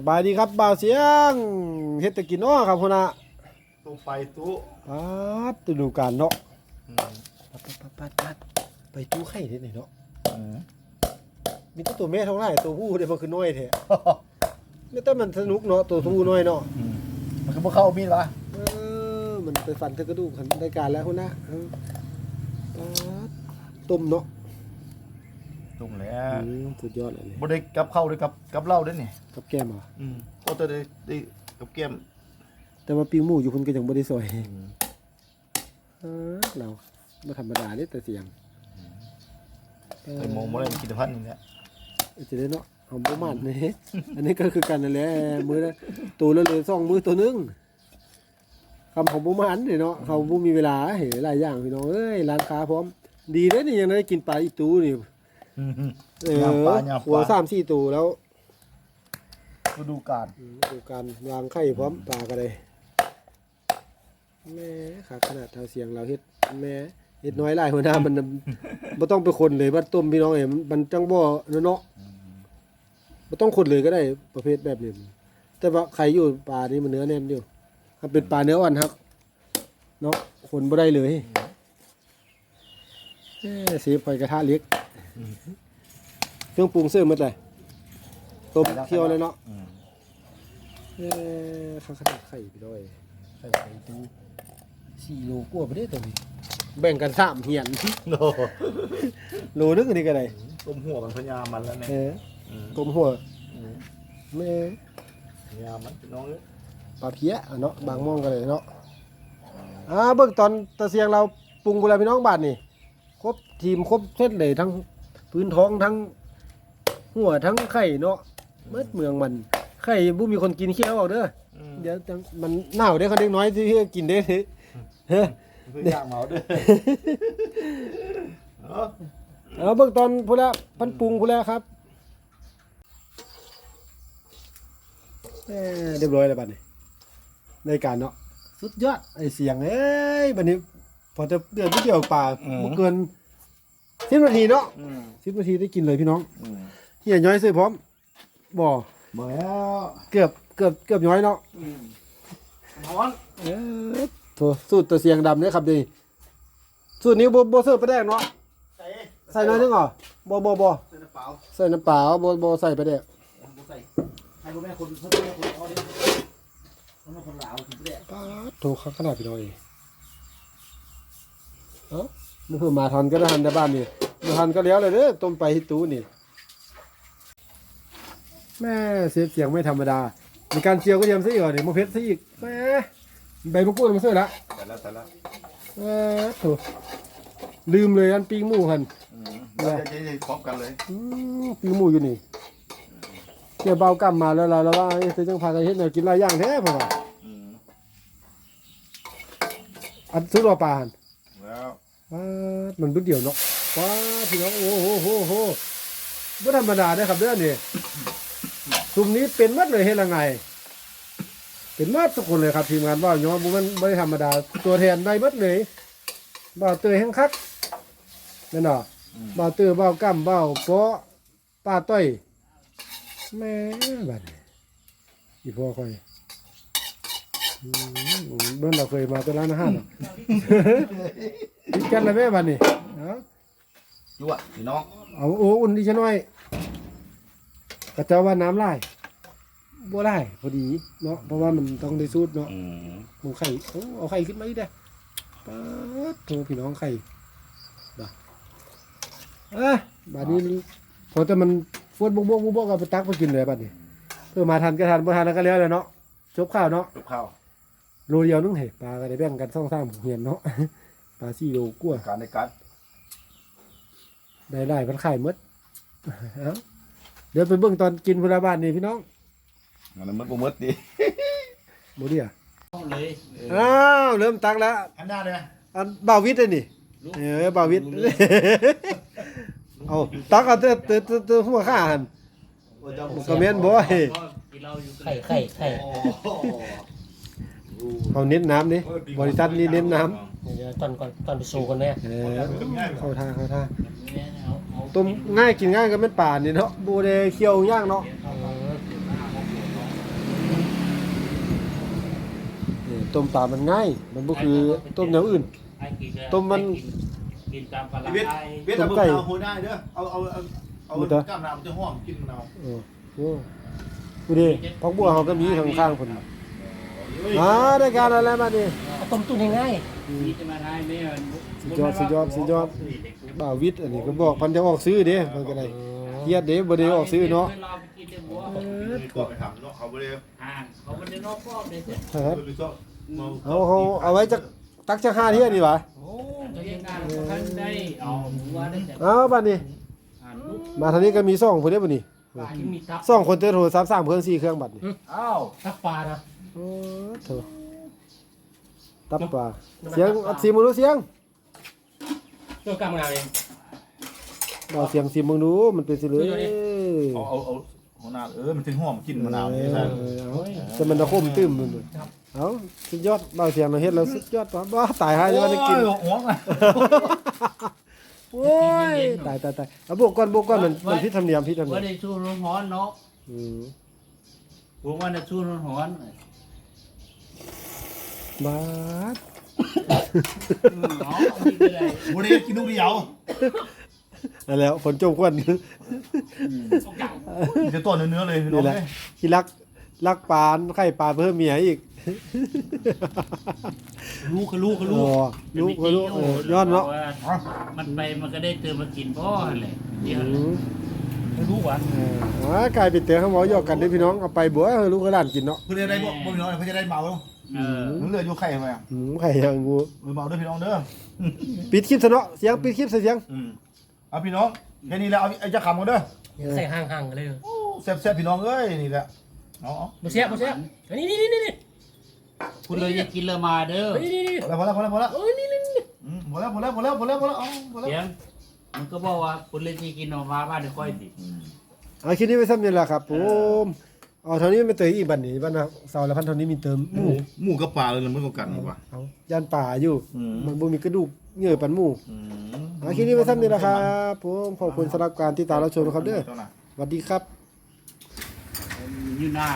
สบายดีครับบ่าวเสียงเฮ็ดแตะกินเนาะครับพุ่นน่ะตู้ไปตู้ปัดฤดูกาลเนาะปัดปัดปัดปัดไปตู้ไข่เด้นี่เนาะมีแต่ตัวแม่เท่าไหร่ตัวผู้เด้บ่คือน้อยแท้นี่แต่มันสนุกเนาะตัวผู้น้อยเนาะมันก็บ่เข้ามีดวะเออมันไปฟันเทกระดูกขันรายการแล้วพุ่นน่ะเออปัดต้มเนาะ ตุ่มแล้วอืมสุดยอดเลยบ่ได้กับข้าวด้วยกับกับเหล้าด้วยนี่กับแก้มเหรออืมโอ้แต่ได้ได้กับแก้มแต่ว่าปิ้งหมูอยู่พุ่นก็ยังบ่ได้ซอยเออเราบ่ธรรมดาเด้แต่เสียงไปมองบ่ได้กินแต่พันนี่แหละจะได้เนาะหอมประมาณนี้อันนี้ก็คือกันนั่นแหละมือละตัวละเลยสองมือตัวหนึงคำของประมาณนี่เนาะเขาบ่มีเวลาเห็นหลายอย่างพี่น้องเอ้ยร้านค้าพร้อม ดีเด้อนี่ยังได้กินปลาอีกตูนี่ เออยามปลายามปลา หัวสามสี่ตัวแล้วฤดูกาลอืมดูการวางไข่พร้อมปลาก็ได้แม่ขาขนาดเท่าเสียงเราเฮ็ดแม่เฮ็ดน้อยหลายหัวหน้ามันบ่ต้องไปคนเลยว่าต้มพี่น้องเอ้ยมันมันจังบ่เนาะไม่ต้องคนเลยก็ได้ประเภทแบบนี้แต่ว่าใครอยู่ปลานี่มันเนื้อแน่นอยู่ถ้าเป็นปลาเนื้ออ่อนครับเนาะคนบ่ได้เลย เอ้เสียบไปกระทะเล็กเครื่องปรุงเสริมหมดเลยต้มเคี่ยวเลยเนาะอืมเอ้ข้างขนาดไข่ไปด้วยไข่ไข่ตู้สี่โลกว่าไปได้ตัวนี้แบ่งกันสามเหียนโนโลนึงอันนี้ก็ได้ต้มหัวมันพญามันแล้วเนี่ยเอออืมต้มหัวอืมแม่พญามันพี่น้องเอ้ยปลาเพี้ยอะเนาะบางม่วงกันเลยเนาะอ่าเบิ่งตอนตะเสียงเราปรุงกุหลาบพี่น้องบาทนี่ ครบทีมครบเซตเลยทั้งพื้นท้องทั้ง หัวทั้งไข่เนาะเมื่อเมืองมันไข่บุมีคนกินเคี้ยวออกเด้ออืมเดี๋ยวจังมันหนาวเด้อเขาเด็กน้อยที่กินได้เด้อเฮ้ยเพื่อย่างเมาด้วยเนาะเอาเบิ่งตอนพูดแล้วพันปรุงพูดแล้วครับเอ้ยเรียบร้อยแล้วบัดนี้ในการเนาะสุดยอดไอเสียงเอ้ยบัดนี้ พอจะเดือดนิดเดียวป่าบ่เกินสิบนาทีเนาะอืมสิบนาทีได้กินเลยพี่น้องอืมเฮียย้อยซื้อพร้อมบ่บ่แล้วเกือบเกือบเกือบย้อยเนาะอืมร้อนเอ้ยโถสูตรตัวเสียงดำเนี่ยครับดีสูตรนี้บ่บ่เสิร์ฟไปแดงเนาะใส่ใส่น้อยนึงเหรอบ่บ่บ่ใส่น้ำเปล่าใส่น้ำเปล่าบ่บ่ใส่ไปแดงบ่ใส่ให้พ่อแม่คนพ่อแม่คนเอาดิพ่อแม่คนลาวถึงแดดป๊าดโถขนาดพี่น้อยเอ้ามันเพิ่มมาทันก็ได้ทันในบ้านนี่มาทันก็แล้วเลยเด้อต้มไปที่ตู้นี่ แม่เสียงเสียงไม่ธรรมดา มีการเชียวก็เทียมซะอีกเหรอเนี่ยมะเพชรซะอีกแม่ใบมะกรูดมาเสื้อละแต่ละแต่ละแม่โถลืมเลยอันปีงหมูหันอืมเราจะจะพร้อมกันเลยอืมปีงหมูอยู่นี่เกี่ยวเบากำมาแล้วเราแล้วว่าเอ้ยเธอจังพากันเฮ็ดแนวกินหลายอย่างแท้พ่อว่าอืมอันซื้อรอปลาหัน แล้วว้าดมันรุ่นเดียวเนาะว้าดพี่น้องโอ้โหโหโหบ่ธรรมดาเด้อครับเด้อนี่ซุมนี้เป็นหมัดเลยเฮ็ดละไง เป็นหมัดทุกคนเลยครับทีมงานว่าวย้อนบ่มันบ่ได้ธรรมดา ตัวแทนได้หมัดเลยบ่าวเตยแห่งคักนั่นเนาะอืมบ่าวเตยบ่าวกํบ่าวเปาะป้าต้อยแม่บัดนี้อีพ่อค่อยอืม เบิ่งเราเคยมาแต่ร้านอาหารเนาะกินกันแล้วแม่บัดนี้เอายั่วพี่น้องเอาโอ้อุ่นดิฉันหน่อยกระเจ้าว่าน้ำลายบ่ได้พอดีเนาะเพราะว่ามันต้องได้สูตรเนาะอืมหมูไข่โอ้เอาไข่ขึ้นมาอีกเด้อป๊าดโทพี่น้องไข่บ่เอะบัดนี้พอแต่มันฟวนบกบกบกบกเอาไปตักไปกินเลยบัดนี้เพื่อมาทันก็ทันบ่ทันแล้วก็แล้วเลยเนาะจบข้าวเนาะกับข้าว โลเดียวนึงเฮ้ปลาก็ได้แบ่งกันซ่องสามเหียนเนาะปลาสี่โลกว่าการในการได้ได้มันไข่หมดเอ้าเดี๋ยวไปเบิ่งตอนกินพลาบ้านนี่พี่น้องมันมันบ่หมดดิโมเดียเลยอ้าวเริ่มตักแล้วอันหน้าเลยอันบ่าววิทย์เลยนี่เออบ่าววิทย์เอาตักเอาเตอเตอเตอเตอหัวข้าหันก็แม่นบ่อยกินเหล้าอยู่ไข่ไข่ไข่ เขาเน้นน้ำนี่บริษัทนี้เน้นน้ำดี๋ตอนก่อนตอนไปสู่กันแน่เออเข้าท่าเข้าท่าต้มง่ายกินง่ายก็เป็นป่านี่เนาะบูเดเคียวย่างเนาะต้มป่ามันง่าย มันก็คือต้มแนวอื่น ต้มมัน กินตามปลาไหลเวทเวทเอาเบิ่เอาโหได้เด้อ เอาเอาเอาเอากล้ามน้ำมันจะห้อมกินมันเอาเออโอ้บูเดพักบัวเขาก็มีข้างๆคน อ่าได้การอะไรมาดิเอาต้มตุ้นง่ายนี่จะมาได้ไหมอะสุดยอดสุดยอดสุดยอดบ่าววิทย์อันนี้ก็บอกพันจะออกซื้อเด้มันก็ได้เครียดเด้บ่ได้ออกซื้อเนาะวลไปกินเดี๋ยวบัวเลยก็ไปทำเนาะเขาไม่ได้ห่างเขาไม่ได้นอกรอบเลยเสร็จครับไปซ่อมเอาเขาเอาไว้จักตักจักห้าเที่ยนี่หว่าโอ้ตัวยังงานเขาท่านได้เอาหัวได้แต่เอาบัดนี้อ่านลูกมาทางนี้ก็มีซ่องพุ่นเด้บัดนี้ปลาที่มีตับซ่องคนเตอโทรศัพท์3เครื่อง4เครื่องบัดนี้อ้าวตับปลานะ โอ้โถตับปลาเสียงอัดเสียงมึงดูเสียงเกี่ยวกับงานเองบ่เสียงเสียงมึงดูมันเป็นสิเลยเอาเอาเอาหัวหน้าเออมันถึงห้อมกินมะนาวนี่เอใช่อเอาจะมันตะคมตื้มมันดูเอาสุดยอดบ่าวเสียงเราเฮ็ดแล้วสุดยอดป่ะบ่ตายหายจะมาได้กินหัวอะโอ้ยตายตายตายเอาบวกก่อนบวกก่อนมันมันพิษธรรมเนียมพิษธรรมเนีว่ายมได้สู้ร้อนร้อนเนาะอืมผมว่าได้สู้ร้อนร้อน บาดเนาะนี่ก็ได้วันนี้กินลูกเดียวนั่นแล้วฝนจมควันกินแต่ตัวเนื้อๆเลยพี่น้นี่องแหละเอ้ยขี้รักรักปานไข่ปานเพิ่มเมียอีกลูกคือลูกคืออ๋ลูกอลูกก็ลูกเออย้อนเนาะมันไปมันก็ได้เติมมากินพ่อเลยเดี๋ยวอืมไม่รู้วะเอออ๋อกลายเป็นเตือนเขาบอกหยอกกันเด้อพี่น้องเอาไปบัวให้ลูกก็หลานกินเนาะเพื่อจะได้บอกบอกพี่น้องเพื่อจะได้เมาเออมันเหลืออยู่ไข่ไหมอะอืมไข่ยังงูเออเมาด้วยพี่น้องเด้อปิดคลิปซะเนาะเสียงปิดคลิปใส่เสียงอืมเอาพี่น้องแค่นี้แล้วเอาไอ้จะขำกันเด้อใส่ห่างๆกันเลยแซ่บๆพี่น้องเอ้ยนี่แหละเอาเอาบ่เสียบ่เสียอันนี้นี่นี่นี่คุณเลยจะกินเลยมาเด้อนี่นี่นี่พอแล้วพอแล้วพอแล้วพอแล้วโอ้ยนี่นี่นี่อืมพอแล้วพอแล้วพอแล้วพอแล้วพอแล้วเอาพอแล้วเสียงมันก็บอกว่าคุณเลยจะกินออกมาบ้านเดี๋ยวค่อยดิเอาคลิปนี้ไว้ซ้ำนี่แหละครับผม เอาเท่านี้ไม่เตยอีกบัดนี้บ้านนะเสาร์ละพันเท่านี้มีเติมหหมูมูหมูกับปลาเลยนะมันก็กันว่ะเอาย่านป่าอยู่ อืม มันบ่มีกระดูกเหงื่อปันหมูอืมเอาคลิปนี้ไว้ซ้ำนี่แหละครับผมขอบคุณสำหรับการติดตามรับชมนะครับเด้อจ้าน่ะสวัสดีครับอยู่หน้า